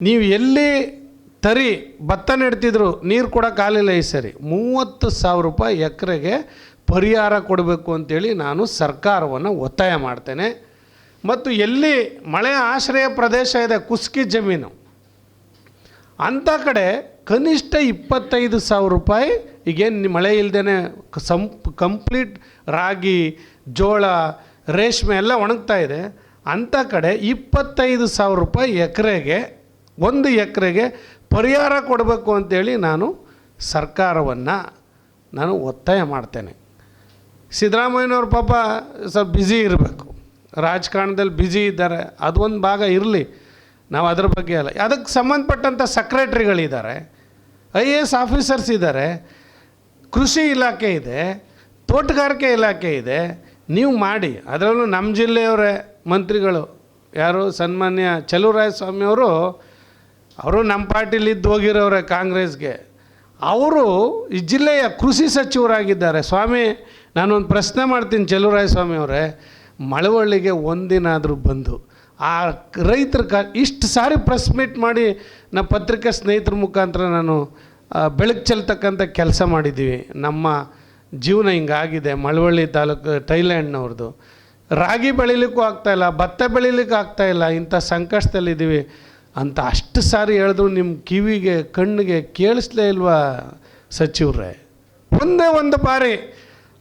ನೀವು ಎಲ್ಲಿ ತರಿ ಭತ್ತ ನೆಡ್ತಿದ್ರು ನೀರು ಕೊಡೋಕ್ಕಾಗಲಿಲ್ಲ ಈ ಸರಿ. ಮೂವತ್ತು ಸಾವಿರ ರೂಪಾಯಿ ಎಕರೆಗೆ ಪರಿಹಾರ ಕೊಡಬೇಕು ಅಂತೇಳಿ ನಾನು ಸರ್ಕಾರವನ್ನು ಒತ್ತಾಯ ಮಾಡ್ತೇನೆ. ಮತ್ತು ಎಲ್ಲಿ ಮಳೆ ಆಶ್ರಯ ಪ್ರದೇಶ ಇದೆ, ಕುಸ್ಕಿ ಜಮೀನು. ಅಂಥ ಕಡೆ ಕನಿಷ್ಠ ಇಪ್ಪತ್ತೈದು ಸಾವಿರ ರೂಪಾಯಿ, ಈಗೇನು ಮಳೆ ಇಲ್ಲದೇ ಸಂಪ್ ಕಂಪ್ಲೀಟ್ ರಾಗಿ, ಜೋಳ, ರೇಷ್ಮೆ ಎಲ್ಲ ಒಣಗ್ತಾ ಇದೆ. ಅಂಥ ಕಡೆ ಇಪ್ಪತ್ತೈದು ಸಾವಿರ ರೂಪಾಯಿ ಎಕರೆಗೆ ಒಂದು ಎಕರೆಗೆ ಪರಿಹಾರ ಕೊಡಬೇಕು ಅಂತೇಳಿ ನಾನು ಸರ್ಕಾರವನ್ನು ನಾನು ಒತ್ತಾಯ ಮಾಡ್ತೇನೆ. ಸಿದ್ದರಾಮಯ್ಯನವ್ರ ಪಾಪ ಸ್ವಲ್ಪ ಬ್ಯುಸಿ ಇರಬೇಕು. ರಾಜಕಾರಣದಲ್ಲಿ ಬ್ಯುಸಿ ಇದ್ದಾರೆ. ಅದೊಂದು ಭಾಗ ಇರಲಿ. ನಾವು ಅದ್ರ ಬಗ್ಗೆ ಅಲ್ಲ. ಅದಕ್ಕೆ ಸಂಬಂಧಪಟ್ಟಂಥ ಸೆಕ್ರೆಟ್ರಿಗಳಿದ್ದಾರೆ ಐ ಎ ಎಸ್ ಆಫೀಸರ್ಸ್ ಇದ್ದಾರೆ. ಕೃಷಿ ಇಲಾಖೆ ಇದೆ. ತೋಟಗಾರಿಕೆ ಇಲಾಖೆ ಇದೆ. ನೀವು ಮಾಡಿ. ಅದರಲ್ಲೂ ನಮ್ಮ ಜಿಲ್ಲೆಯವರೇ ಮಂತ್ರಿಗಳು. ಯಾರು ಸನ್ಮಾನ್ಯ ಚಲುವರಾಯ ಸ್ವಾಮಿಯವರು ಅವರು ನಮ್ಮ ಪಾರ್ಟಿಲಿದ್ದು ಹೋಗಿರೋರೆ ಕಾಂಗ್ರೆಸ್ಗೆ. ಅವರು ಈ ಜಿಲ್ಲೆಯ ಕೃಷಿ ಸಚಿವರಾಗಿದ್ದಾರೆ. ಸ್ವಾಮಿ, ನಾನೊಂದು ಪ್ರಶ್ನೆ ಮಾಡ್ತೀನಿ ಚಲುವರಾಯ ಸ್ವಾಮಿ ಅವರೇ. ಮಳವಳ್ಳಿಗೆ ಒಂದಿನಾದರೂ ಬಂದು, ಆ ರೈತರ ಕ, ಇಷ್ಟು ಸಾರಿ ಪ್ರೆಸ್ ಮೀಟ್ ಮಾಡಿ ನಮ್ಮ ಪತ್ರಿಕಾ ಸ್ನೇಹಿತರ ಮುಖಾಂತರ ನಾನು ಬೆಳಕು ಚೆಲ್ತಕ್ಕಂಥ ಕೆಲಸ ಮಾಡಿದ್ದೀವಿ. ನಮ್ಮ ಜೀವನ ಹಿಂಗಾಗಿದೆ ಮಳವಳ್ಳಿ ತಾಲೂಕು ಥೈಲ್ಯಾಂಡ್ನವ್ರದ್ದು ರಾಗಿ ಬೆಳಿಲಿಕ್ಕೂ ಆಗ್ತಾಯಿಲ್ಲ ಭತ್ತ ಬೆಳಿಲಿಕ್ಕೆ ಆಗ್ತಾಯಿಲ್ಲ ಇಂಥ ಸಂಕಷ್ಟದಲ್ಲಿದ್ದೀವಿ. ಅಂತ ಅಷ್ಟು ಸಾರಿ ಹೇಳಿದ್ರು ನಿಮ್ಮ ಕಿವಿಗೆ, ಕಣ್ಣಿಗೆ ಕೇಳಿಸ್ಲೇ ಇಲ್ವಾ ಸಚಿವರೇ? ಒಂದೇ ಒಂದು ಬಾರಿ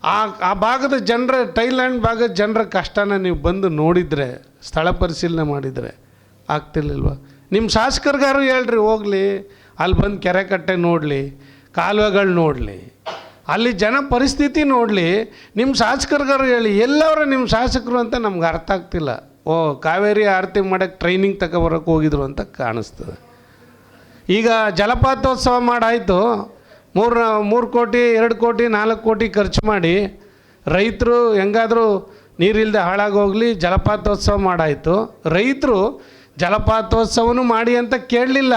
ಆ ಆ ಭಾಗದ ಜನರ, ಥೈಲ್ಯಾಂಡ್ ಭಾಗದ ಜನರ ಕಷ್ಟನ ನೀವು ಬಂದು ನೋಡಿದರೆ, ಸ್ಥಳ ಪರಿಶೀಲನೆ ಮಾಡಿದರೆ ಆಗ್ತಿರ್ಲಿಲ್ವ? ನಿಮ್ಮ ಶಾಸಕರಿಗಾರು ಹೇಳ್ರಿ, ಹೋಗಲಿ, ಅಲ್ಲಿ ಬಂದು ಕೆರೆ ಕಟ್ಟೆ ನೋಡಲಿ, ಕಾಲುವೆಗಳು ನೋಡಲಿ, ಅಲ್ಲಿ ಜನ ಪರಿಸ್ಥಿತಿ ನೋಡಲಿ ನಿಮ್ಮ ಶಾಸಕರಿಗಾರು ಹೇಳಿ ಎಲ್ಲವರ ನಿಮ್ಮ ಶಾಸಕರು ಅಂತ ನಮ್ಗೆ ಅರ್ಥ ಆಗ್ತಿಲ್ಲ. ಓ, ಕಾವೇರಿ ಆರತಿ ಮಾಡೋಕ್ಕೆ ಟ್ರೈನಿಂಗ್ ತಗೊಬರೋಕೆ ಹೋಗಿದ್ರು ಅಂತ ಕಾಣಿಸ್ತದೆ. ಈಗ ಜಲಪಾತೋತ್ಸವ ಮಾಡಾಯಿತು. ಮೂರು ಮೂರು ಕೋಟಿ, ಎರಡು ಕೋಟಿ, ನಾಲ್ಕು ಕೋಟಿ ಖರ್ಚು ಮಾಡಿ ರೈತರು ಹೆಂಗಾದರೂ ನೀರಿಲ್ಲದೆ ಹಾಳಾಗೋಗಲಿ ಜಲಪಾತೋತ್ಸವ ಮಾಡಾಯಿತು. ರೈತರು ಜಲಪಾತೋತ್ಸವನು ಮಾಡಿ ಅಂತ ಕೇಳಲಿಲ್ಲ.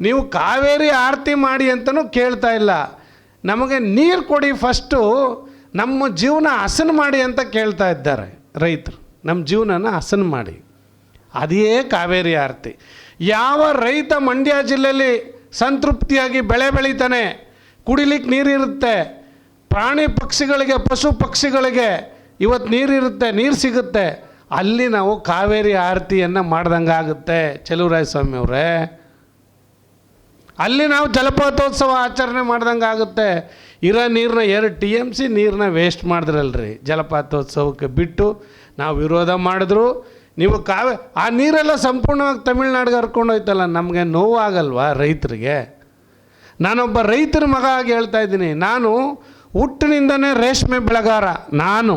ನೀವು ಕಾವೇರಿ ಆರತಿ ಮಾಡಿ ಅಂತಲೂ ಕೇಳ್ತಾ ಇಲ್ಲ. ನಮಗೆ ನೀರು ಕೊಡಿ ಫಸ್ಟು ನಮ್ಮ ಜೀವನ ಹಸನು ಮಾಡಿ ಅಂತ ಕೇಳ್ತಾ ಇದ್ದಾರೆ ರೈತರು. ನಮ್ಮ ಜೀವನನ ಹಸನ್ ಮಾಡಿ. ಅದೇ ಕಾವೇರಿ ಆರತಿ. ಯಾವ ರೈತ ಮಂಡ್ಯ ಜಿಲ್ಲೆಯಲ್ಲಿ ಸಂತೃಪ್ತಿಯಾಗಿ ಬೆಳೆ ಬೆಳೀತಾನೆ ಕುಡಿಲಿಕ್ಕೆ ನೀರಿರುತ್ತೆ, ಪ್ರಾಣಿ ಪಕ್ಷಿಗಳಿಗೆ, ಪಶು ಪಕ್ಷಿಗಳಿಗೆ ಇವತ್ತು ನೀರಿರುತ್ತೆ, ನೀರು ಸಿಗುತ್ತೆ, ಅಲ್ಲಿ ನಾವು ಕಾವೇರಿ ಆರತಿಯನ್ನು ಮಾಡ್ದಂಗೆ ಆಗುತ್ತೆ. ಚಲುವರಾಯ ಸ್ವಾಮಿ ಅವರೇ. ಅಲ್ಲಿ ನಾವು ಜಲಪಾತೋತ್ಸವ ಆಚರಣೆ ಮಾಡ್ದಂಗೆ ಆಗುತ್ತೆ. ಇರೋ ನೀರನ್ನ ಎರಡು ಟಿ ಎಂ ಸಿ ನೀರನ್ನ ವೇಸ್ಟ್ ಮಾಡಿದ್ರಲ್ರಿ. ಜಲಪಾತೋತ್ಸವಕ್ಕೆ ಬಿಟ್ಟು ನಾವು ವಿರೋಧ ಮಾಡಿದ್ರು. ನೀವು ಕಾವೇ, ಆ ನೀರೆಲ್ಲ ಸಂಪೂರ್ಣವಾಗಿ ತಮಿಳ್ನಾಡಿಗೆ ಹರ್ಕೊಂಡು ಹೋಯ್ತಲ್ಲ, ನಮಗೆ ನೋವಾಗಲ್ವಾ ರೈತರಿಗೆ? ನಾನೊಬ್ಬ ರೈತರ ಮಗ ಆಗಿ ಹೇಳ್ತಾ ಇದ್ದೀನಿ. ನಾನು ಹುಟ್ಟಿನಿಂದನೇ ರೇಷ್ಮೆ ಬೆಳೆಗಾರ, ನಾನು.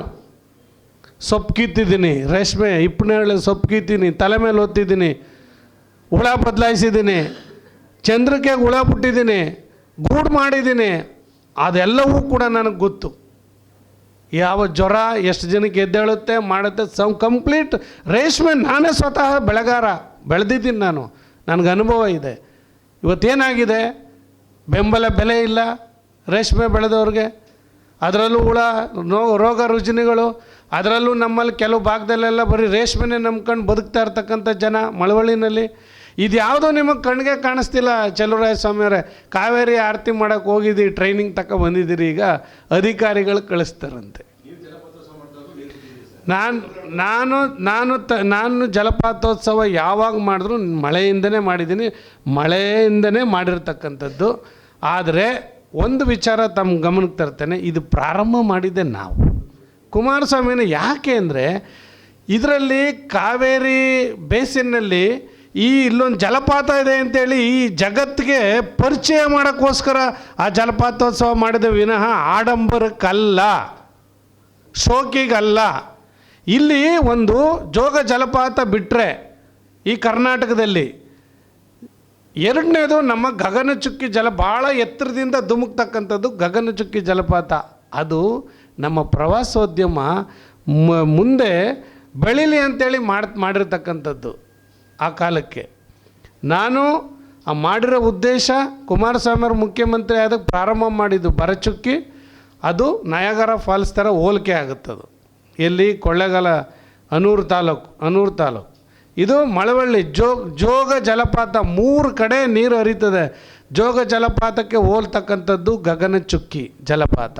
ಸೊಪ್ಪು ಕಿತ್ತಿದ್ದೀನಿ ರೇಷ್ಮೆ ಇಪ್ಪನೇಳು ಸೊಪ್ಪು ಕಿತ್ತೀನಿ ತಲೆ ಮೇಲೆ ಓದ್ತಿದ್ದೀನಿ ಹುಳ ಬದಲಾಯಿಸಿದ್ದೀನಿ ಚಂದ್ರಕ್ಕೆ ಹುಳ ಬಿಟ್ಟಿದ್ದೀನಿ, ಗೂಡು ಮಾಡಿದ್ದೀನಿ. ಅದೆಲ್ಲವೂ ಕೂಡ ನನಗೆ ಗೊತ್ತು. ಯಾವ ಜ್ವರ ಎಷ್ಟು ಜನಕ್ಕೆ ಎದ್ದೇಳುತ್ತೆ ಮಾಡುತ್ತೆ, ಸಂ ಕಂಪ್ಲೀಟ್ ರೇಷ್ಮೆ ನಾನೇ ಸ್ವತಃ ಬೆಳೆಗಾರ, ಬೆಳೆದಿದ್ದೀನಿ ನಾನು. ನನಗೆ ಅನುಭವ ಇದೆ. ಇವತ್ತೇನಾಗಿದೆ? ಬೆಂಬಲ ಬೆಲೆ ಇಲ್ಲ, ರೇಷ್ಮೆ ಬೆಳೆದವ್ರಿಗೆ. ಅದರಲ್ಲೂ ಹುಳ, ನೋ, ರೋಗ ರುಜಿನಿಗಳು, ಅದರಲ್ಲೂ ನಮ್ಮಲ್ಲಿ ಕೆಲವು ಭಾಗದಲ್ಲೆಲ್ಲ ಬರೀ ರೇಷ್ಮೆನೇ ನಂಬ್ಕೊಂಡು ಬದುಕ್ತಾ ಇರ್ತಕ್ಕಂಥ ಜನ ಮಳವಳ್ಳಿನಲ್ಲಿ. ಇದು ಯಾವುದೋ ನಿಮಗೆ ಕಣ್ಣಿಗೆ ಕಾಣಿಸ್ತಿಲ್ಲ ಚಲುವರಾಯ ಸ್ವಾಮಿಯವರೇ ಕಾವೇರಿ ಆರತಿ ಮಾಡೋಕೆ ಹೋಗಿದ್ದೀವಿ ಟ್ರೈನಿಂಗ್ ತಕ ಬಂದಿದ್ದೀರಿ ಈಗ, ಅಧಿಕಾರಿಗಳು ಕಳಿಸ್ತಾರಂತೆ. ನಾನು ನಾನು ನಾನು ತ, ನಾನು ಜಲಪಾತೋತ್ಸವ ಯಾವಾಗ ಮಾಡಿದ್ರು, ಮಳೆಯಿಂದನೇ ಮಾಡಿದ್ದೀನಿ, ಮಳೆಯಿಂದನೇ ಮಾಡಿರ್ತಕ್ಕಂಥದ್ದು. ಆದರೆ, ಒಂದು ವಿಚಾರ ತಮ್ಮ ಗಮನಕ್ಕೆ ತರ್ತೇನೆ, ಇದು ಪ್ರಾರಂಭ ಮಾಡಿದ್ದೆ ನಾವು. ಕುಮಾರಸ್ವಾಮಿನ ಯಾಕೆ ಅಂದರೆ, ಇದರಲ್ಲಿ ಕಾವೇರಿ ಬೇಸಿನ್ನಲ್ಲಿ ಈ ಇಲ್ಲೊಂದು ಜಲಪಾತ ಇದೆ ಅಂತೇಳಿ ಈ ಜಗತ್ತಿಗೆ ಪರಿಚಯ ಮಾಡೋಕ್ಕೋಸ್ಕರ ಆ ಜಲಪಾತೋತ್ಸವ ಮಾಡಿದ ವಿನಃ ಆಡಂಬರಕ್ಕಲ್ಲ, ಶೋಕಿಗಲ್ಲ. ಇಲ್ಲಿ ಒಂದು ಜೋಗ ಜಲಪಾತ ಬಿಟ್ಟರೆ ಈ ಕರ್ನಾಟಕದಲ್ಲಿ ಎರಡನೇದು ನಮ್ಮ ಗಗನಚುಕ್ಕಿ ಜಲ, ಭಾಳ ಎತ್ತರದಿಂದ ಧುಮುಕ್ತಕ್ಕಂಥದ್ದು ಗಗನಚುಕ್ಕಿ ಜಲಪಾತ. ಅದು ನಮ್ಮ ಪ್ರವಾಸೋದ್ಯಮ ಮುಂದೆ ಬೆಳೀಲಿ ಅಂತೇಳಿ ಮಾಡಿ, ಮಾಡಿರ್ತಕ್ಕಂಥದ್ದು. ಆ ಕಾಲಕ್ಕೆ. ನಾನು ಆ ಮಾಡಿರೋ ಉದ್ದೇಶ ಕುಮಾರಸ್ವಾಮಿಯವರು ಮುಖ್ಯಮಂತ್ರಿ ಆದಕ್ಕೆ ಪ್ರಾರಂಭ ಮಾಡಿದ್ದು ಬರಚುಕ್ಕಿ, ಅದು ನಯಾಗರ ಫಾಲ್ಸ್ ಥರ ಹೋಲಿಕೆ ಆಗುತ್ತದು. ಎಲ್ಲಿ ಕೊಳ್ಳೆಗಾಲ ಅನೂರು ತಾಲೂಕು ಅನೂರು ತಾಲೂಕು. ಇದು ಮಳವಳ್ಳಿ ಜೋಗ ಜೋಗ ಜಲಪಾತ ಮೂರು ಕಡೆ ನೀರು ಹರಿತದೆ. ಜೋಗ ಜಲಪಾತಕ್ಕೆ ಹೋಲ್ತಕ್ಕಂಥದ್ದು ಗಗನಚುಕ್ಕಿ ಜಲಪಾತ.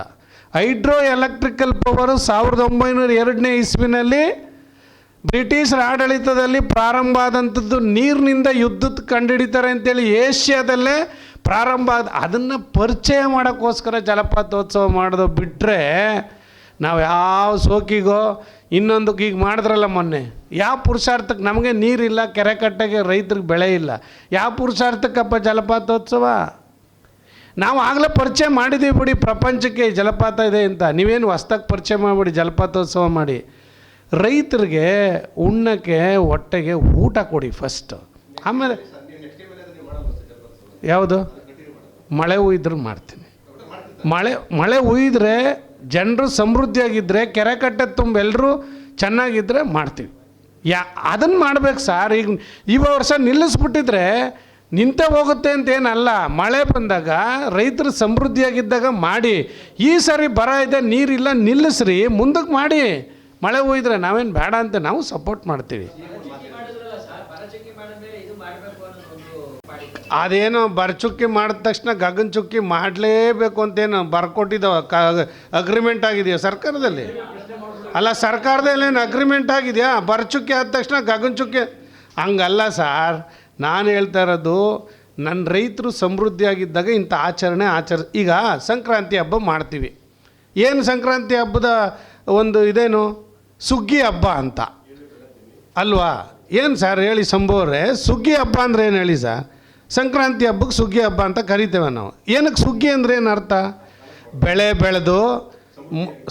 ಹೈಡ್ರೋ ಎಲೆಕ್ಟ್ರಿಕಲ್ ಪವರು ಸಾವಿರದ ಒಂಬೈನೂರ ಎರಡನೇ ಇಸ್ವಿನಲ್ಲಿ ಬ್ರಿಟಿಷರ ಆಡಳಿತದಲ್ಲಿ ಪ್ರಾರಂಭ ಆದಂಥದ್ದು ನೀರಿನಿಂದ ಯುದ್ಧ ಕಂಡುಹಿಡಿತಾರೆ ಅಂತೇಳಿ ಏಷ್ಯಾದಲ್ಲೇ ಪ್ರಾರಂಭ ಆದ ಅದನ್ನು ಪರಿಚಯ ಮಾಡೋಕ್ಕೋಸ್ಕರ ಜಲಪಾತೋತ್ಸವ ಮಾಡೋದು ಬಿಟ್ಟರೆ ನಾವು ಯಾವ ಸೋಕಿಗೋ ಇನ್ನೊಂದಕ್ಕೆ ಈಗ ಮಾಡಿದ್ರಲ್ಲ ಮೊನ್ನೆ. ಯಾವ ಪುರುಷಾರ್ಥಕ್ಕೆ ನಮಗೆ ನೀರಿಲ್ಲ ಕೆರೆ ಕಟ್ಟೆಗೆ ರೈತರಿಗೆ ಬೆಳೆ ಇಲ್ಲ, ಯಾವ ಪುರುಷಾರ್ಥಕ್ಕಪ್ಪ ಜಲಪಾತೋತ್ಸವ? ನಾವು ಆಗಲೇ ಪರಿಚಯ ಮಾಡಿದ್ದೀವಿ ಬಿಡಿ, ಪ್ರಪಂಚಕ್ಕೆ ಜಲಪಾತ ಇದೆ ಅಂತ. ನೀವೇನು ಹೊಸ್ದಾಗಿ ಪರಿಚಯ ಮಾಡಿಬಿಡಿ, ಜಲಪಾತೋತ್ಸವ ಮಾಡಿ. ರೈತರಿಗೆ ಉಣ್ಣಕ್ಕೆ, ಹೊಟ್ಟೆಗೆ ಊಟ ಕೊಡಿ ಫಸ್ಟ್ ಆಮೇಲೆ ಯಾವುದು? ಮಳೆ ಹುಯ್ದ್ರೆ ಮಾಡ್ತೀನಿ. ಮಳೆ ಮಳೆ ಹುಯ್ದ್ರೆ ಜನರು ಸಮೃದ್ಧಿಯಾಗಿದ್ದರೆ ಕೆರೆ ಕಟ್ಟೆ ತುಂಬ ಎಲ್ಲರೂ ಚೆನ್ನಾಗಿದ್ದರೆ ಮಾಡ್ತೀವಿ. ಯಾ ಅದನ್ನು ಮಾಡ್ಬೇಕು ಸರ್. ಈಗ ಈ ವರ್ಷ ನಿಲ್ಲಿಸ್ಬಿಟ್ಟಿದ್ರೆ ನಿಂತ ಹೋಗುತ್ತೆ ಅಂತ ಏನಲ್ಲ. ಮಳೆ ಬಂದಾಗ ರೈತರು ಸಮೃದ್ಧಿಯಾಗಿದ್ದಾಗ ಮಾಡಿ. ಈ ಸರಿ ಬರ ಇದೆ, ನೀರಿಲ್ಲ, ನಿಲ್ಲಿಸ್ರಿ ಮುಂದಕ್ಕೆ ಮಾಡಿ. ಮಳೆ ಹೋಯಿದ್ರೆ ನಾವೇನು ಬೇಡ ಅಂತ ನಾವು ಸಪೋರ್ಟ್ ಮಾಡ್ತೀವಿ. ಅದೇನು ಬರಚುಕ್ಕಿ ಮಾಡಿದ ತಕ್ಷಣ ಗಗನ ಚುಕ್ಕಿ ಮಾಡಲೇಬೇಕು ಅಂತೇನು ಬರ್ಕೊಟ್ಟಿದ್ದಾವೆ? ಕ ಅಗ್ರಿಮೆಂಟ್ ಆಗಿದೆಯಾ ಸರ್ಕಾರದಲ್ಲಿ? ಅಲ್ಲ, ಸರ್ಕಾರದಲ್ಲಿ ಏನು ಅಗ್ರಿಮೆಂಟ್ ಆಗಿದೆಯಾ? ಬರಚುಕ್ಕಿ ಆದ ತಕ್ಷಣ ಗಗನ ಚುಕ್ಕಿ ಹಂಗಲ್ಲ ಸಾರ್, ನಾನು ಹೇಳ್ತಾ ಇರೋದು ನನ್ನ ರೈತರು ಸಮೃದ್ಧಿಯಾಗಿದ್ದಾಗ ಇಂಥ ಆಚರಣೆ ಆಚರ, ಈಗ ಸಂಕ್ರಾಂತಿ ಹಬ್ಬ ಮಾಡ್ತೀವಿ. ಏನು ಸಂಕ್ರಾಂತಿ ಹಬ್ಬದ ಒಂದು ಇದೇನು? ಸುಗ್ಗಿ ಹಬ್ಬ ಅಂತ. ಅಲ್ವಾ? ಏನು ಸರ್ ಹೇಳಿ ಸಂಭವ್ರೆ ಸುಗ್ಗಿ ಹಬ್ಬ ಅಂದರೆ ಏನು ಹೇಳಿ ಸರ್ ಸಂಕ್ರಾಂತಿ ಹಬ್ಬಕ್ಕೆ ಸುಗ್ಗಿ ಹಬ್ಬ ಅಂತ ಕರಿತೇವೆ ನಾವು. ಏನಕ್ಕೆ ಸುಗ್ಗಿ ಅಂದರೆ ಏನು ಅರ್ಥ? ಬೆಳೆ ಬೆಳೆದು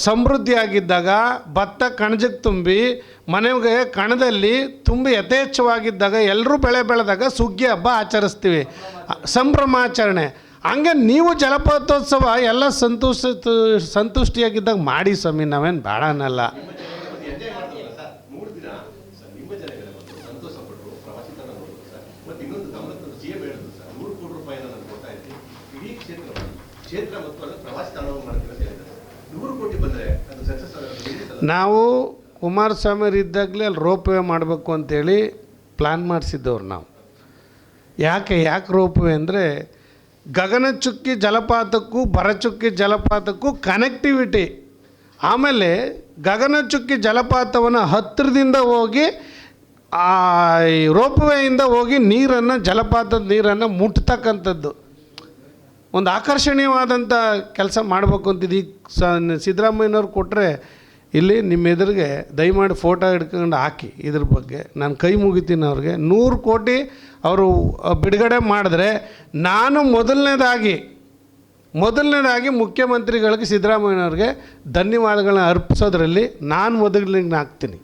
ಸಮೃದ್ಧಿಯಾಗಿದ್ದಾಗ ಭತ್ತ ಕಣಜಕ್ಕೆ ತುಂಬಿ ಮನೆಗೆ ಕಣದಲ್ಲಿ ತುಂಬಿ ಯಥೇಚ್ಛವಾಗಿದ್ದಾಗ ಎಲ್ಲರೂ ಬೆಳೆ ಬೆಳೆದಾಗ ಸುಗ್ಗಿ ಹಬ್ಬ ಆಚರಿಸ್ತೀವಿ. ಸಂಭ್ರಮಾಚರಣೆ. ಹಂಗೆ ನೀವು ಜಲಪಾತೋತ್ಸವ ಎಲ್ಲ ಸಂತೋಷ ಸಂತುಷ್ಟಿಯಾಗಿದ್ದಾಗ ಮಾಡಿ ಸ್ವಾಮಿ, ನಾವೇನು ಬೇಡ ಅನ್ನಲ್ಲ ಮೂರು ದಿನ ಸರ್ ನಿಮ್ಮ ಜನಗಳ ಬಂದು ಸಂತೋಷ ಪಟ್ಟರು ಪ್ರವಾಸಿ ತಾಣ ನೋಡಿದ್ರು ಸರ್ ಮತ್ತು ಇನ್ನೊಂದು ಗಮನದ ಸಿ ಎಂ ಹೇಳಿದ್ರು ಸರ್ ನೂರು ಕೋಟಿ ರೂಪಾಯಿನ ನಾನು ಕೊಡ್ತಾ ಇದ್ದೀನಿ ಇಡೀ ಕ್ಷೇತ್ರ ಮತ್ತು ನೂರು ಕೋಟಿ ಬಂದರೆ ಅದು ಸಕ್ಸಸ್ ನಾವು ಕುಮಾರಸ್ವಾಮಿ ಇದ್ದಾಗಲೇ ಅಲ್ಲಿ ರೋಪ್ ವೇ ಮಾಡಬೇಕು ಅಂತೇಳಿ ಪ್ಲ್ಯಾನ್ ಮಾಡಿಸಿದ್ದವ್ರು ನಾವು. ಯಾಕೆ ಯಾಕೆ ರೋಪ್ ವೇ ಅಂದರೆ ಗಗನಚುಕ್ಕಿ ಜಲಪಾತಕ್ಕೂ ಬರಚುಕ್ಕಿ ಜಲಪಾತಕ್ಕೂ ಕನೆಕ್ಟಿವಿಟಿ ಆಮೇಲೆ ಗಗನಚುಕ್ಕಿ ಜಲಪಾತವನ್ನು ಹತ್ತಿರದಿಂದ ಹೋಗಿ ರೋಪ್ ವೇಯಿಂದ ಹೋಗಿ ನೀರನ್ನು ಜಲಪಾತದ ನೀರನ್ನು ಮುಟ್ತಕ್ಕಂಥದ್ದು. ಒಂದು ಆಕರ್ಷಣೀಯವಾದಂಥ ಕೆಲಸ ಮಾಡಬೇಕು ಅಂತಿದ್ದು. ಈಗ ಸ ಸಿದ್ದರಾಮಯ್ಯನವ್ರು ಕೊಟ್ಟರೆ ಇಲ್ಲಿ ನಿಮ್ಮ ಎದುರಿಗೆ ದಯಮಾಡಿ ಫೋಟೋ ಹಿಡ್ಕೊಂಡು ಹಾಕಿ ಇದ್ರ ಬಗ್ಗೆ. ನಾನು ಕೈ ಮುಗಿತೀನಿ ಅವ್ರಿಗೆ. ನೂರು ಕೋಟಿ ಅವರು ಬಿಡುಗಡೆ ಮಾಡಿದ್ರೆ ನಾನು ಮೊದಲನೇದಾಗಿ ಮೊದಲನೇದಾಗಿ ಮುಖ್ಯಮಂತ್ರಿಗಳಿಗೆ ಸಿದ್ದರಾಮಯ್ಯನವ್ರಿಗೆ ಧನ್ಯವಾದಗಳನ್ನ ಅರ್ಪಿಸೋದ್ರಲ್ಲಿ ನಾನು ಮೊದಲಿಗೆ ಹಾಕ್ತೀನಿ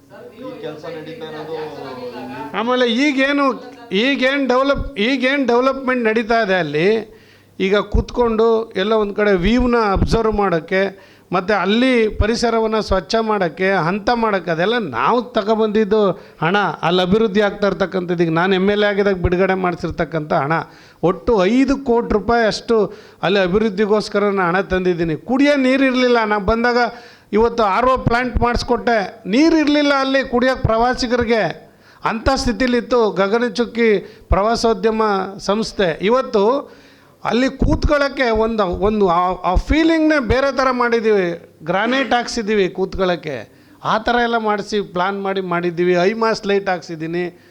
ಆಮೇಲೆ ಈಗೇನು ಈಗೇನು ಡೆವಲಪ್ ಈಗೇನು ಡೆವಲಪ್ಮೆಂಟ್ ನಡೀತಾ ಇದೆ ಅಲ್ಲಿ ಈಗ ಕೂತ್ಕೊಂಡು ಎಲ್ಲ ಒಂದು ಕಡೆ ವ್ಯೂವ್ನ ಅಬ್ಸರ್ವ್ ಮಾಡೋಕ್ಕೆ, ಮತ್ತು ಅಲ್ಲಿ ಪರಿಸರವನ್ನು ಸ್ವಚ್ಛ ಮಾಡೋಕ್ಕೆ, ಹಂತ ಮಾಡೋಕ್ಕೆ ಅದೆಲ್ಲ ನಾವು ತಗೊಬಂದಿದ್ದು ಹಣ. ಅಲ್ಲಿ ಅಭಿವೃದ್ಧಿ ಆಗ್ತಾ ಇರ್ತಕ್ಕಂಥದ್ದು ಈಗ ನಾನು ಎಂ ಎಲ್ ಎ ಆಗಿದಾಗ ಬಿಡುಗಡೆ ಮಾಡಿಸಿರ್ತಕ್ಕಂಥ ಹಣ. ಒಟ್ಟು ಐದು ಕೋಟಿ ರೂಪಾಯಿ ಅಷ್ಟು ಅಲ್ಲಿ ಅಭಿವೃದ್ಧಿಗೋಸ್ಕರ ನಾನು ಹಣ ತಂದಿದ್ದೀನಿ. ಕುಡಿಯೋ ನೀರು ಇರಲಿಲ್ಲ. ನಾನು ಬಂದಾಗ ಇವತ್ತು ಆರ್ ಒ ಪ್ಲ್ಯಾಂಟ್ ಮಾಡಿಸ್ಕೊಟ್ಟೆ. ನೀರು ಇರಲಿಲ್ಲ ಅಲ್ಲಿ ಕುಡಿಯೋಕ್ಕೆ ಪ್ರವಾಸಿಗರಿಗೆ. ಅಂಥ ಸ್ಥಿತಿಲಿತ್ತು ಗಗನಚುಕ್ಕಿ ಪ್ರವಾಸೋದ್ಯಮ ಸಂಸ್ಥೆ. ಇವತ್ತು ಅಲ್ಲಿ ಕೂತ್ಕೊಳ್ಳೋಕ್ಕೆ ಒಂದು ಒಂದು ಆ- ಫೀಲಿಂಗ್ನೇ ಬೇರೆ ಥರ ಮಾಡಿದ್ದೀವಿ. ಗ್ರಾನೈಟ್ ಹಾಕ್ಸಿದ್ದೀವಿ ಕೂತ್ಕೊಳ್ಳೋಕ್ಕೆ. ಆ ಥರ ಎಲ್ಲ ಮಾಡಿಸಿ ಪ್ಲ್ಯಾನ್ ಮಾಡಿ ಮಾಡಿದ್ದೀವಿ. ಐ ಮಾಸ್ ಲೈಟ್ ಹಾಕ್ಸಿದ್ದೀನಿ.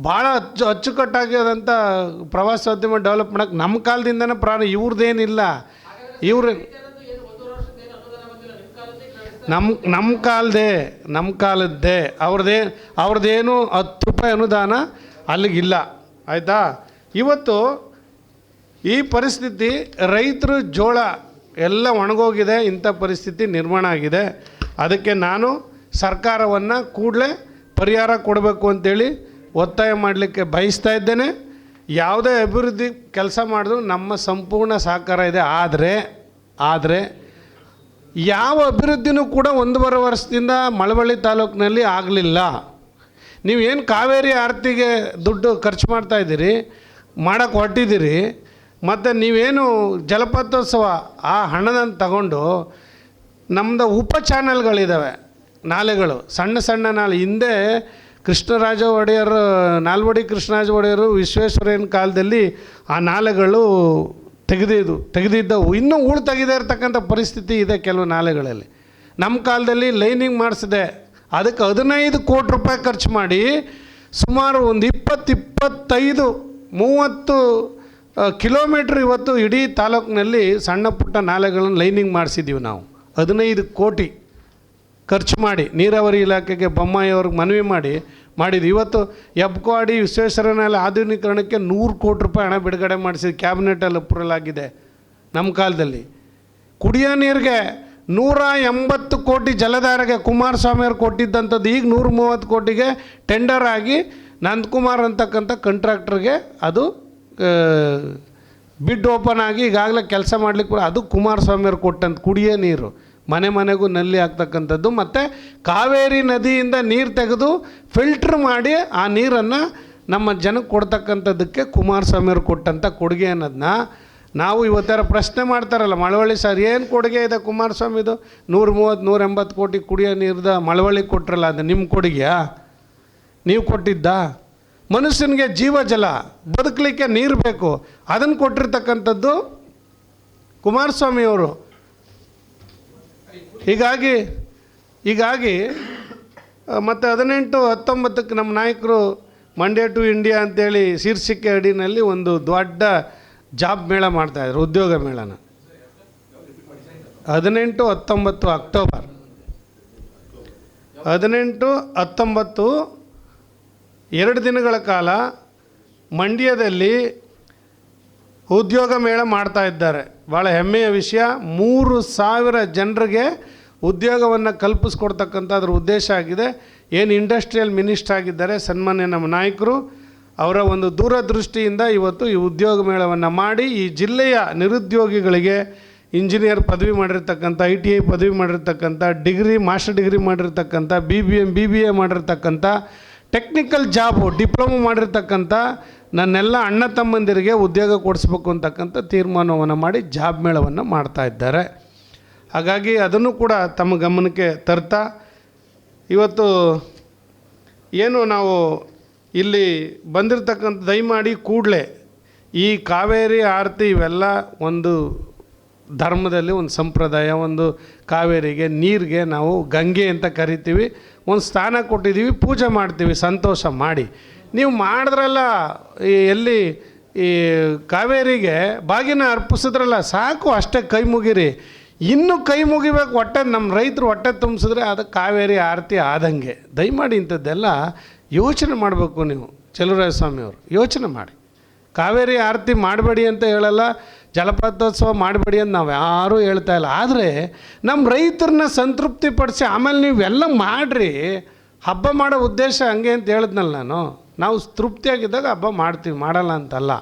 ಭಾಳ ಅಚ್ಚು ಅಚ್ಚುಕಟ್ಟಾಗಿರೋದಂಥ ಪ್ರವಾಸೋದ್ಯಮ ಡೆವಲಪ್ ಮಾಡೋಕ್ಕೆ ನಮ್ಮ ಕಾಲದಿಂದನೇ ಪ್ರಾಣ ಇವ್ರದ್ದೇನಿಲ್ಲ. ಇವ್ರು ನಮ್ಮ ನಮ್ಮ ಕಾಲದೇ ನಮ್ಮ ಕಾಲದ್ದೇ. ಅವ್ರದ್ದೇ, ಅವ್ರದ್ದೇನು ಹತ್ತು ರೂಪಾಯಿ ಅನುದಾನ ಅಲ್ಲಿಗಿಲ್ಲ. ಆಯಿತಾ? ಇವತ್ತು ಈ ಪರಿಸ್ಥಿತಿ ರೈತರು ಜೋಳ ಎಲ್ಲ ಒಣಗೋಗಿದೆ, ಇಂಥ ಪರಿಸ್ಥಿತಿ ನಿರ್ಮಾಣ ಆಗಿದೆ. ಅದಕ್ಕೆ ನಾನು ಸರ್ಕಾರವನ್ನು ಕೂಡಲೇ ಪರಿಹಾರ ಕೊಡಬೇಕು ಅಂತೇಳಿ ಒತ್ತಾಯ ಮಾಡಲಿಕ್ಕೆ ಬಯಸ್ತಾ ಇದ್ದೇನೆ. ಯಾವುದೇ ಅಭಿವೃದ್ಧಿ ಕೆಲಸ ಮಾಡಿದ್ರು ನಮ್ಮ ಸಂಪೂರ್ಣ ಸಹಕಾರ ಇದೆ. ಆದರೆ ಆದರೆ ಯಾವ ಅಭಿವೃದ್ಧಿನೂ ಕೂಡ ಒಂದೂವರೆ ವರ್ಷದಿಂದ ಮಳವಳ್ಳಿ ತಾಲೂಕಿನಲ್ಲಿ ಆಗಲಿಲ್ಲ. ನೀವೇನು ಕಾವೇರಿ ಆರತಿಗೆ ದುಡ್ಡು ಖರ್ಚು ಮಾಡ್ತಾ ಇದ್ದೀರಿ ಮಾಡೋಕ್ಕೆ ಹೊರಟಿದ್ದೀರಿ ಮತ್ತು ನೀವೇನು ಜಲಪಾತೋತ್ಸವ ಆ ಹಣವನ್ನು ತಗೊಂಡು ನಮ್ಮದು ಉಪ ಚಾನಲ್ಗಳಿದ್ದಾವೆ ನಾಲೆಗಳು. ಸಣ್ಣ ಸಣ್ಣ ನಾಲೆ. ಹಿಂದೆ ಕೃಷ್ಣರಾಜ ಒಡೆಯರ್, ನಾಲ್ವಡಿ ಕೃಷ್ಣರಾಜ ಒಡೆಯರು ವಿಶ್ವೇಶ್ವರಯ್ಯನ ಕಾಲದಲ್ಲಿ ಆ ನಾಲೆಗಳು ತೆಗೆದಿದ್ದು, ತೆಗೆದಿದ್ದವು. ಇನ್ನೂ ಉಳು ತೆಗೆದೇ ಇರತಕ್ಕಂಥ ಪರಿಸ್ಥಿತಿ ಇದೆ ಕೆಲವು ನಾಲೆಗಳಲ್ಲಿ. ನಮ್ಮ ಕಾಲದಲ್ಲಿ ಲೈನಿಂಗ್ ಮಾಡಿಸಿದೆ. ಅದಕ್ಕೆ ಹದಿನೈದು ಕೋಟಿ ರೂಪಾಯಿ ಖರ್ಚು ಮಾಡಿ ಸುಮಾರು ಒಂದು ಇಪ್ಪತ್ತು ಇಪ್ಪತ್ತೈದು, ಮೂವತ್ತು ಕಿಲೋಮೀಟ್ರ್ ಇವತ್ತು ಇಡೀ ತಾಲೂಕಿನಲ್ಲಿ ಸಣ್ಣ ಪುಟ್ಟ ನಾಲೆಗಳನ್ನು ಲೈನಿಂಗ್ ಮಾಡಿಸಿದ್ದೀವಿ ನಾವು. ಹದಿನೈದು ಕೋಟಿ ಖರ್ಚು ಮಾಡಿ, ನೀರಾವರಿ ಇಲಾಖೆಗೆ ಬೊಮ್ಮಾಯಿಯವ್ರಿಗೆ ಮನವಿ ಮಾಡಿ, ಮಾಡಿದ್ವಿ. ಇವತ್ತು ಎಬ್ಕೋಡಿ ವಿಶ್ವೇಶ್ವರನಲ್ಲಿ ಆಧುನೀಕರಣಕ್ಕೆ ನೂರು ಕೋಟಿ ರೂಪಾಯಿ ಹಣ ಬಿಡುಗಡೆ ಮಾಡಿಸಿದ ಕ್ಯಾಬಿನೆಟಲ್ಲಿ ಅಪ್ರೂವಲ್ ಆಗಿದೆ ನಮ್ಮ ಕಾಲದಲ್ಲಿ. ಕುಡಿಯೋ ನೀರಿಗೆ ನೂರ ಎಂಬತ್ತು ಕೋಟಿ ಜಲಧಾರೆಗೆ ಕುಮಾರಸ್ವಾಮಿ ಅವ್ರು ಕೊಟ್ಟಿದ್ದಂಥದ್ದು, ಈಗ ನೂರ ಮೂವತ್ತು ಕೋಟಿಗೆ ಟೆಂಡರ್ ಆಗಿ ನಂದಕುಮಾರ್ ಅಂತಕ್ಕಂಥ ಕಂಟ್ರಾಕ್ಟ್ರಿಗೆ ಅದು ಬಿಡ್ ಓಪನ್ ಆಗಿ ಈಗಾಗಲೇ ಕೆಲಸ ಮಾಡ್ಲಿಕ್ಕೆ ಕೂಡ ಅದು ಕುಮಾರಸ್ವಾಮಿಯವ್ರು ಕೊಟ್ಟಂತ ಕುಡಿಯೋ ನೀರು. ಮನೆ ಮನೆಗೂ ನಲ್ಲಿ ಆಗ್ತಕ್ಕಂಥದ್ದು. ಮತ್ತು ಕಾವೇರಿ ನದಿಯಿಂದ ನೀರು ತೆಗೆದು ಫಿಲ್ಟ್ರ್ ಮಾಡಿ ಆ ನೀರನ್ನು ನಮ್ಮ ಜನಕ್ಕೆ ಕೊಡ್ತಕ್ಕಂಥದ್ದಕ್ಕೆ ಕುಮಾರಸ್ವಾಮಿಯವ್ರು ಕೊಟ್ಟಂಥ ಕೊಡುಗೆ ಅನ್ನೋದನ್ನ ನಾವು ಇವತ್ತಾರ ಪ್ರಶ್ನೆ ಮಾಡ್ತಾರಲ್ಲ, ಮಳವಳ್ಳಿ ಸರ್ ಏನು ಕೊಡುಗೆ ಇದೆ ಕುಮಾರಸ್ವಾಮಿದು? ನೂರು ಮೂವತ್ತು ನೂರ ಎಂಬತ್ತು ಕೋಟಿ ಕುಡಿಯೋ ನೀರ್ದ ಮಳವಳ್ಳಿ ಕೊಟ್ಟರಲ್ಲ ಅದು ನಿಮ್ಮ ಕೊಡುಗೆಯಾ? ನೀವು ಕೊಟ್ಟಿದ್ದ? ಮನುಷ್ಯನಿಗೆ ಜೀವ ಜಲ, ಬದುಕಲಿಕ್ಕೆ ನೀರು ಬೇಕು ಅದನ್ನು ಕೊಟ್ಟಿರ್ತಕ್ಕಂಥದ್ದು ಕುಮಾರಸ್ವಾಮಿಯವರು. ಹೀಗಾಗಿ ಹೀಗಾಗಿ ಮತ್ತು ಹದಿನೆಂಟು ಹತ್ತೊಂಬತ್ತಕ್ಕೆ ನಮ್ಮ ನಾಯಕರು ಮಂಡ್ಯ ಟು ಇಂಡಿಯಾ ಅಂತೇಳಿ ಶೀರ್ಷಿಕೆ ಅಡಿನಲ್ಲಿ ಒಂದು ದೊಡ್ಡ ಜಾಬ್ ಮೇಳ ಮಾಡ್ತಾಯಿದ್ರು ಉದ್ಯೋಗ ಮೇಳನ. ಹದಿನೆಂಟು ಹತ್ತೊಂಬತ್ತು ಅಕ್ಟೋಬರ್. ಹದಿನೆಂಟು ಹತ್ತೊಂಬತ್ತು ಎರಡು ದಿನಗಳ ಕಾಲ ಮಂಡ್ಯದಲ್ಲಿ ಉದ್ಯೋಗ ಮೇಳ ಮಾಡ್ತಾ ಇದ್ದಾರೆ. ಭಾಳ ಹೆಮ್ಮೆಯ ವಿಷಯ. ಮೂರು ಸಾವಿರ ಜನರಿಗೆ ಉದ್ಯೋಗವನ್ನು ಕಲ್ಪಿಸ್ಕೊಡ್ತಕ್ಕಂಥ ಅದರ ಉದ್ದೇಶ ಆಗಿದೆ. ಏನು ಇಂಡಸ್ಟ್ರಿಯಲ್ ಮಿನಿಸ್ಟರ್ ಆಗಿದ್ದಾರೆ, ಸನ್ಮಾನ್ಯ ನಮ್ಮ ನಾಯಕರು, ಅವರ ಒಂದು ದೂರದೃಷ್ಟಿಯಿಂದ ಇವತ್ತು ಈ ಉದ್ಯೋಗ ಮೇಳವನ್ನು ಮಾಡಿ, ಈ ಜಿಲ್ಲೆಯ ನಿರುದ್ಯೋಗಿಗಳಿಗೆ ಇಂಜಿನಿಯರ್ ಪದವಿ ಮಾಡಿರ್ತಕ್ಕಂಥ, ಐ ಟಿ ಐ ಪದವಿ ಮಾಡಿರ್ತಕ್ಕಂಥ, ಡಿಗ್ರಿ, ಮಾಸ್ಟರ್ ಡಿಗ್ರಿ ಮಾಡಿರ್ತಕ್ಕಂಥ, B B M B B A ಮಾಡಿರ್ತಕ್ಕಂಥ ಟೆಕ್ನಿಕಲ್ ಜಾಬು ಡಿಪ್ಲೊಮೊ ಮಾಡಿರ್ತಕ್ಕಂಥ ನನ್ನೆಲ್ಲ ಅಣ್ಣ ತಮ್ಮಂದಿರಿಗೆ ಉದ್ಯೋಗ ಕೊಡಿಸ್ಬೇಕು ಅಂತಕ್ಕಂಥ ತೀರ್ಮಾನವನ್ನು ಮಾಡಿ ಜಾಬ್ ಮೇಳವನ್ನು ಮಾಡ್ತಾ ಇದ್ದಾರೆ. ಹಾಗಾಗಿ ಅದನ್ನು ಕೂಡ ತಮ್ಮ ಗಮನಕ್ಕೆ ತರ್ತಾ, ಇವತ್ತು ಏನು ನಾವು ಇಲ್ಲಿ ಬಂದಿರತಕ್ಕಂಥ, ದಯಮಾಡಿ ಕೂಡಲೇ ಈ ಕಾವೇರಿ ಆರತಿ ಇವೆಲ್ಲ ಒಂದು ಧರ್ಮದಲ್ಲಿ ಒಂದು ಸಂಪ್ರದಾಯ, ಒಂದು ಕಾವೇರಿಗೆ ನೀರಿಗೆ ನಾವು ಗಂಗೆ ಅಂತ ಕರಿತೀವಿ. ಒಂದು ಸ್ಥಾನ ಕೊಟ್ಟಿದ್ದೀವಿ, ಪೂಜೆ ಮಾಡ್ತೀವಿ, ಸಂತೋಷ ಮಾಡಿ. ನೀವು ಮಾಡಿದ್ರಲ್ಲ, ಈ ಎಲ್ಲಿ ಈ ಕಾವೇರಿಗೆ ಬಾಗಿನ ಅರ್ಪಿಸಿದ್ರಲ್ಲ, ಸಾಕು ಅಷ್ಟೇ ಕೈ ಮುಗಿರಿ. ಇನ್ನೂ ಕೈ ಮುಗಿಬೇಕು, ಹೊಟ್ಟೆ ನಮ್ಮ ರೈತರು ಹೊಟ್ಟೆ ತುಂಬಿಸಿದ್ರೆ ಅದು ಕಾವೇರಿ ಆರತಿ ಆದಂಗೆ. ದಯಮಾಡಿ ಇಂಥದ್ದೆಲ್ಲ ಯೋಚನೆ ಮಾಡಬೇಕು ನೀವು ಚಲುವರಾಯ ಸ್ವಾಮಿಯವರು. ಯೋಚನೆ ಮಾಡಿ. ಕಾವೇರಿ ಆರತಿ ಮಾಡಬೇಡಿ ಅಂತ ಹೇಳಲ್ಲ ಜಲಪಾತೋತ್ಸವ ಮಾಡಬೇಡಿ ಅಂತ ನಾವು ಯಾರೂ ಹೇಳ್ತಾ ಇಲ್ಲ. ಆದರೆ ನಮ್ಮ ರೈತರನ್ನ ಸಂತೃಪ್ತಿ ಪಡಿಸಿ ಆಮೇಲೆ ನೀವೆಲ್ಲ ಮಾಡಿರಿ. ಹಬ್ಬ ಮಾಡೋ ಉದ್ದೇಶ ಹಂಗೆ ಅಂತ ಹೇಳಿದ್ನಲ್ಲ ನಾನು. ನಾವು ತೃಪ್ತಿಯಾಗಿದ್ದಾಗ ಹಬ್ಬ ಮಾಡ್ತೀವಿ, ಮಾಡಲ್ಲ ಅಂತಲ್ಲ.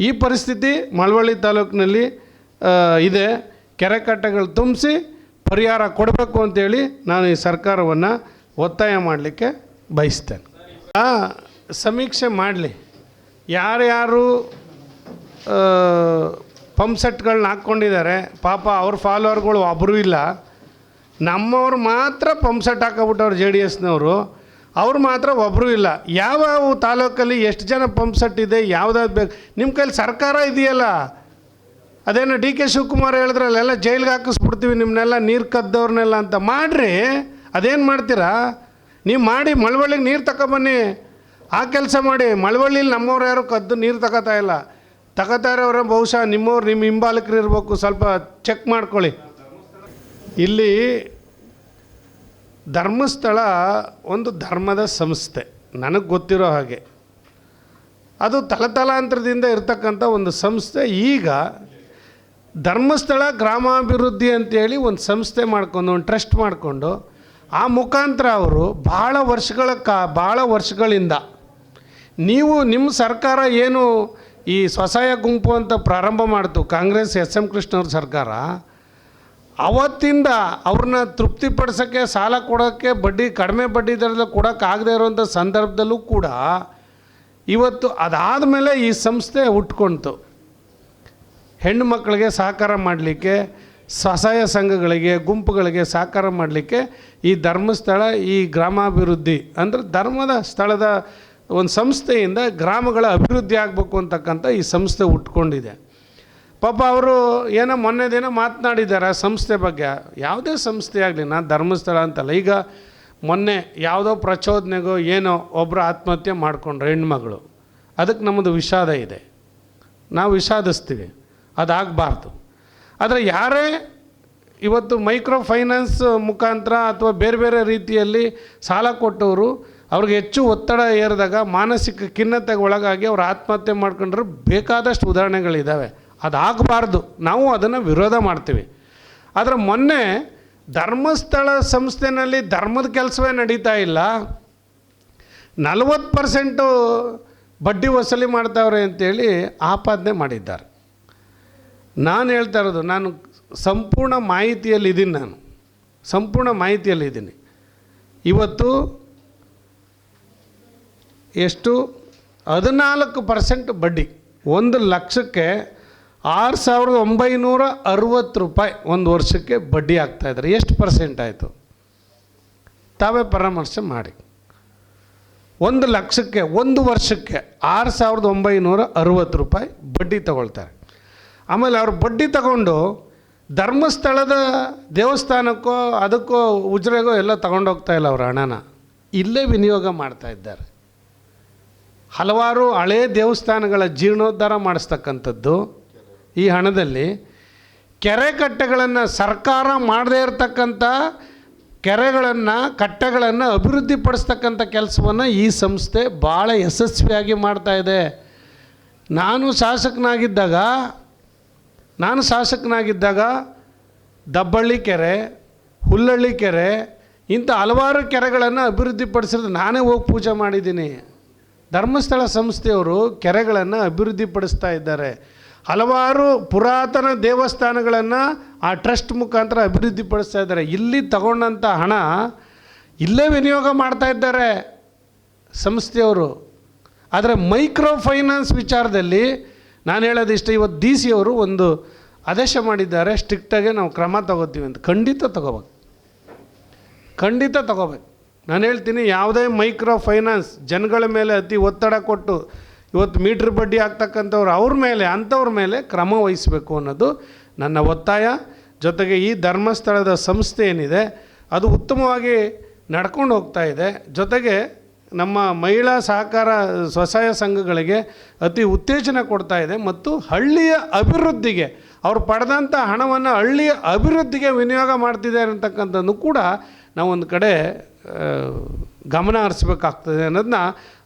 ಈ ಪರಿಸ್ಥಿತಿ ಮಳವಳ್ಳಿ ತಾಲೂಕಿನಲ್ಲಿ ಇದೆ. ಕೆರೆ ಕಟ್ಟೆಗಳು ತುಂಬಿಸಿ ಪರಿಹಾರ ಕೊಡಬೇಕು ಅಂತೇಳಿ ನಾನು ಈ ಸರ್ಕಾರವನ್ನು ಒತ್ತಾಯ ಮಾಡಲಿಕ್ಕೆ ಬಯಸ್ತೇನೆ. ಸಮೀಕ್ಷೆ ಮಾಡಲಿ. ಯಾರ್ಯಾರು ಪಂಪ್ ಸೆಟ್ಗಳನ್ನ ಹಾಕ್ಕೊಂಡಿದ್ದಾರೆ. ಪಾಪ ಅವ್ರ ಫಾಲೋವರ್ಗಳು ಒಬ್ಬರೂ ಇಲ್ಲ. ನಮ್ಮವ್ರು ಮಾತ್ರ ಪಂಪ್ ಸೆಟ್ ಹಾಕೋಬಿಟ್ಟವ್ರು ಜೆ ಡಿ ಎಸ್ನವರು ಅವ್ರು ಮಾತ್ರ ಒಬ್ಬರೂ ಇಲ್ಲ. ಯಾವ ತಾಲೂಕಲ್ಲಿ ಎಷ್ಟು ಜನ ಪಂಪ್ ಸೆಟ್ ಇದೆ ಯಾವುದಾದ್ರು ಬೇಕು? ನಿಮ್ಮ ಕೈಲಿ ಸರ್ಕಾರ ಇದೆಯಲ್ಲ? ಅದೇನು ಡಿ ಕೆ ಶಿವಕುಮಾರ್ ಹೇಳಿದ್ರಲ್ಲ ಎಲ್ಲ ಜೈಲಿಗೆ ಹಾಕಿಸ್ಬಿಡ್ತೀವಿ ನಿಮ್ಮನ್ನೆಲ್ಲ ನೀರು ಕದ್ದವ್ರನ್ನೆಲ್ಲ ಅಂತ. ಮಾಡಿರಿ. ಅದೇನು ಮಾಡ್ತೀರಾ? ನೀವು ಮಾಡಿ ಮಳವಳ್ಳಿಗೆ ನೀರು ತಗೊಬನ್ನಿ ಆ ಕೆಲಸ ಮಾಡಿ. ಮಳವಳ್ಳಿಲಿ ನಮ್ಮವ್ರು ಯಾರು ಕದ್ದು ನೀರು ತಗೋತಾ ಇಲ್ಲ. ತಗೋತಾ ಇರೋರು ಬಹುಶಃ ನಿಮ್ಮವ್ರು ನಿಮ್ಮ ಹಿಂಬಾಲಕರು ಇರಬೇಕು, ಸ್ವಲ್ಪ ಚೆಕ್ ಮಾಡ್ಕೊಳ್ಳಿ. ಇಲ್ಲಿ ಧರ್ಮಸ್ಥಳ ಒಂದು ಧರ್ಮದ ಸಂಸ್ಥೆ, ನನಗೆ ಗೊತ್ತಿರೋ ಹಾಗೆ. ಅದು ತಲತಲಾಂತರದಿಂದ ಇರತಕ್ಕಂಥ ಒಂದು ಸಂಸ್ಥೆ. ಈಗ ಧರ್ಮಸ್ಥಳ ಗ್ರಾಮಾಭಿವೃದ್ಧಿ ಅಂತೇಳಿ ಒಂದು ಸಂಸ್ಥೆ ಮಾಡ್ಕೊಂಡು, ಒಂದು ಟ್ರಸ್ಟ್ ಮಾಡಿಕೊಂಡು, ಆ ಮುಖಾಂತರ ಅವರು ಭಾಳ ವರ್ಷಗಳ ಕಾ ಭಾಳ ವರ್ಷಗಳಿಂದ ನೀವು ನಿಮ್ಮ ಸರ್ಕಾರ ಏನು ಈ ಸ್ವಸಹಾಯ ಗುಂಪು ಅಂತ ಪ್ರಾರಂಭ ಮಾಡ್ತು ಕಾಂಗ್ರೆಸ್, ಎಸ್ ಎಂ ಕೃಷ್ಣವ್ರ ಸರ್ಕಾರ. ಅವತ್ತಿಂದ ಅವ್ರನ್ನ ತೃಪ್ತಿಪಡಿಸೋಕ್ಕೆ, ಸಾಲ ಕೊಡೋಕ್ಕೆ ಬಡ್ಡಿ, ಕಡಿಮೆ ಬಡ್ಡಿ ದರದಲ್ಲಿ ಕೊಡೋಕ್ಕಾಗದೇ ಇರೋಂಥ ಸಂದರ್ಭದಲ್ಲೂ ಕೂಡ ಇವತ್ತು ಅದಾದ ಮೇಲೆ ಈ ಸಂಸ್ಥೆ ಹುಟ್ಕೊಳ್ತು ಹೆಣ್ಣು ಮಕ್ಕಳಿಗೆ ಸಹಕಾರ ಮಾಡಲಿಕ್ಕೆ, ಸ್ವಸಹಾಯ ಸಂಘಗಳಿಗೆ, ಗುಂಪುಗಳಿಗೆ ಸಹಕಾರ ಮಾಡಲಿಕ್ಕೆ ಈ ಧರ್ಮಸ್ಥಳ, ಈ ಗ್ರಾಮಾಭಿವೃದ್ಧಿ ಅಂದರೆ ಧರ್ಮದ ಸ್ಥಳದ ಒಂದು ಸಂಸ್ಥೆಯಿಂದ ಗ್ರಾಮಗಳ ಅಭಿವೃದ್ಧಿ ಆಗಬೇಕು ಅಂತಕ್ಕಂಥ ಈ ಸಂಸ್ಥೆ ಉಟ್ಕೊಂಡಿದೆ. ಪಾಪ ಅವರು ಏನೋ ಮೊನ್ನೆ ದಿನ ಮಾತನಾಡಿದ್ದಾರೆ ಆ ಸಂಸ್ಥೆ ಬಗ್ಗೆ. ಯಾವುದೇ ಸಂಸ್ಥೆ ಆಗಲಿ, ನಾನು ಧರ್ಮಸ್ಥಳ ಅಂತಲ್ಲ, ಈಗ ಮೊನ್ನೆ ಯಾವುದೋ ಪ್ರಚೋದನೆಗೋ ಏನೋ ಒಬ್ಬರು ಆತ್ಮಹತ್ಯೆ ಮಾಡಿಕೊಂಡ್ರು ಹೆಣ್ಮಗಳು. ಅದಕ್ಕೆ ನಮ್ಮದು ವಿಷಾದ ಇದೆ. ನಾವು ವಿಷಾದಿಸ್ತೀವಿ. ಅದಾಗಬಾರ್ದು. ಆದರೆ ಯಾರೇ ಇವತ್ತು ಮೈಕ್ರೋ ಫೈನಾನ್ಸ್ ಮುಖಾಂತರ ಅಥವಾ ಬೇರೆ ಬೇರೆ ರೀತಿಯಲ್ಲಿ ಸಾಲ ಕೊಟ್ಟವರು ಅವ್ರಿಗೆ ಹೆಚ್ಚು ಒತ್ತಡ ಏರಿದಾಗ ಮಾನಸಿಕ ಖಿನ್ನತೆಗೆ ಒಳಗಾಗಿ ಅವ್ರು ಆತ್ಮಹತ್ಯೆ ಮಾಡ್ಕೊಂಡ್ರೆ ಬೇಕಾದಷ್ಟು ಉದಾಹರಣೆಗಳಿದ್ದಾವೆ ಅದಾಗಬಾರ್ದು. ನಾವು ಅದನ್ನು ವಿರೋಧ ಮಾಡ್ತೀವಿ. ಆದರೆ ಮೊನ್ನೆ ಧರ್ಮಸ್ಥಳ ಸಂಸ್ಥೆನಲ್ಲಿ ಧರ್ಮದ ಕೆಲಸವೇ ನಡೀತಾ ಇಲ್ಲ. ನಲವತ್ತು ಪರ್ಸೆಂಟು ಬಡ್ಡಿ ವಸೂಲಿ ಮಾಡ್ತಾವ್ರೆ ಅಂತೇಳಿ ಆಪಾದನೆ ಮಾಡಿದ್ದಾರೆ. ನಾನು ಹೇಳ್ತಾ ಇರೋದು, ನಾನು ಸಂಪೂರ್ಣ ಮಾಹಿತಿಯಲ್ಲಿದ್ದೀನಿ ನಾನು. ಸಂಪೂರ್ಣ ಮಾಹಿತಿಯಲ್ಲಿದ್ದೀನಿ. ಇವತ್ತು ಎಷ್ಟು? ಹದಿನಾಲ್ಕು ಪರ್ಸೆಂಟ್ ಬಡ್ಡಿ. ಒಂದು ಲಕ್ಷಕ್ಕೆ ಆರು ಸಾವಿರದ ಒಂಬೈನೂರ ಅರುವತ್ತು ರೂಪಾಯಿ ಒಂದು ವರ್ಷಕ್ಕೆ ಬಡ್ಡಿ ಆಗ್ತಾಯಿದ್ದಾರೆ ಎಷ್ಟು ಪರ್ಸೆಂಟ್ ಆಯಿತು? ತಾವೇ ಪರಾಮರ್ಶೆ ಮಾಡಿ. ಒಂದು ಲಕ್ಷಕ್ಕೆ, ಒಂದು ವರ್ಷಕ್ಕೆ ಆರು ಸಾವಿರದ ಒಂಬೈನೂರ ಅರುವತ್ತು ರೂಪಾಯಿ ಬಡ್ಡಿ ತಗೊಳ್ತಾರೆ. ಆಮೇಲೆ ಅವರು ಬಡ್ಡಿ ತಗೊಂಡು ಧರ್ಮಸ್ಥಳದ ದೇವಸ್ಥಾನಕ್ಕೋ, ಅದಕ್ಕೋ, ಉಜ್ರೆಗೋ ಎಲ್ಲ ತಗೊಂಡೋಗ್ತಾ ಇಲ್ಲ ಅವ್ರ ಹಣನ. ಇಲ್ಲೇ ವಿನಿಯೋಗ ಮಾಡ್ತಾ ಇದ್ದಾರೆ. ಹಲವಾರು ಹಳೇ ದೇವಸ್ಥಾನಗಳ ಜೀರ್ಣೋದ್ಧಾರ ಮಾಡಿಸ್ತಕ್ಕಂಥದ್ದು ಈ ಹಣದಲ್ಲಿ. ಕೆರೆ ಕಟ್ಟೆಗಳನ್ನು ಸರ್ಕಾರ ಮಾಡದೇ ಇರತಕ್ಕಂಥ ಕೆರೆಗಳನ್ನು, ಕಟ್ಟೆಗಳನ್ನು ಅಭಿವೃದ್ಧಿಪಡಿಸ್ತಕ್ಕಂಥ ಕೆಲಸವನ್ನು ಈ ಸಂಸ್ಥೆ ಭಾಳ ಯಶಸ್ವಿಯಾಗಿ ಮಾಡ್ತಾ ಇದೆ. ನಾನು ಶಾಸಕನಾಗಿದ್ದಾಗ ನಾನು ಶಾಸಕನಾಗಿದ್ದಾಗ ದಬ್ಬಳ್ಳಿ ಕೆರೆ, ಹುಲ್ಲಳ್ಳಿ ಕೆರೆ, ಇಂಥ ಹಲವಾರು ಕೆರೆಗಳನ್ನು ಅಭಿವೃದ್ಧಿಪಡಿಸಿರೋದು ನಾನೇ ಹೋಗಿ ಪೂಜೆ ಮಾಡಿದ್ದೀನಿ. ಧರ್ಮಸ್ಥಳ ಸಂಸ್ಥೆಯವರು ಕೆರೆಗಳನ್ನು ಅಭಿವೃದ್ಧಿಪಡಿಸ್ತಾ ಇದ್ದಾರೆ. ಹಲವಾರು ಪುರಾತನ ದೇವಸ್ಥಾನಗಳನ್ನು ಆ ಟ್ರಸ್ಟ್ ಮುಖಾಂತರ ಅಭಿವೃದ್ಧಿಪಡಿಸ್ತಾ ಇದ್ದಾರೆ. ಇಲ್ಲಿ ತಗೊಂಡಂಥ ಹಣ ಇಲ್ಲೇ ವಿನಿಯೋಗ ಮಾಡ್ತಾ ಇದ್ದಾರೆ ಸಂಸ್ಥೆಯವರು. ಆದರೆ ಮೈಕ್ರೋ ಫೈನಾನ್ಸ್ ವಿಚಾರದಲ್ಲಿ ನಾನು ಹೇಳೋದಿಷ್ಟ ಇವತ್ತು ಡಿ ಸಿ ಅವರು ಒಂದು ಆದೇಶ ಮಾಡಿದ್ದಾರೆ, ಸ್ಟ್ರಿಕ್ಟಾಗಿ ನಾವು ಕ್ರಮ ತಗೋತೀವಿ ಅಂತ. ಖಂಡಿತ ತಗೋಬೇಕು. ಖಂಡಿತ ತಗೋಬೇಕು. ನಾನು ಹೇಳ್ತೀನಿ, ಯಾವುದೇ ಮೈಕ್ರೋ ಫೈನಾನ್ಸ್ ಜನಗಳ ಮೇಲೆ ಅತಿ ಒತ್ತಡ ಕೊಟ್ಟು ಇವತ್ತು ಮೀಟ್ರ್ ಬಡ್ಡಿ ಆಗ್ತಕ್ಕಂಥವ್ರು ಅವ್ರ ಮೇಲೆ, ಅಂಥವ್ರ ಮೇಲೆ ಕ್ರಮ ವಹಿಸಬೇಕು ಅನ್ನೋದು ನನ್ನ ಒತ್ತಾಯ. ಜೊತೆಗೆ ಈ ಧರ್ಮಸ್ಥಳದ ಸಂಸ್ಥೆ ಏನಿದೆ, ಅದು ಉತ್ತಮವಾಗಿ ನಡ್ಕೊಂಡು ಹೋಗ್ತಾ ಇದೆ. ಜೊತೆಗೆ ನಮ್ಮ ಮಹಿಳಾ ಸಹಕಾರ ಸ್ವಸಹಾಯ ಸಂಘಗಳಿಗೆ ಅತಿ ಉತ್ತೇಜನ ಕೊಡ್ತಾ ಇದೆ ಮತ್ತು ಹಳ್ಳಿಯ ಅಭಿವೃದ್ಧಿಗೆ, ಅವ್ರು ಪಡೆದಂಥ ಹಣವನ್ನು ಹಳ್ಳಿಯ ಅಭಿವೃದ್ಧಿಗೆ ವಿನಿಯೋಗ ಮಾಡ್ತಿದ್ದಾರೆ ಅಂತಕ್ಕಂಥದ್ದು ಕೂಡ ನಾವೊಂದು ಕಡೆ ಗಮನ ಹರಿಸ್ಬೇಕಾಗ್ತದೆ ಅನ್ನೋದನ್ನ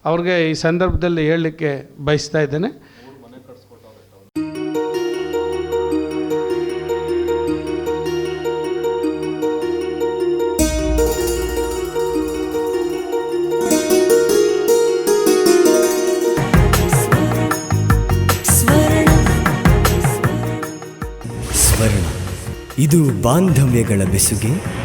ಅವ್ರಿಗೆ ಈ ಸಂದರ್ಭದಲ್ಲಿ ಹೇಳಲಿಕ್ಕೆ ಬಯಸ್ತಾ ಇದ್ದೇನೆ. ಇದು ಬಾಂಧವ್ಯಗಳ ಬೆಸುಗೆ.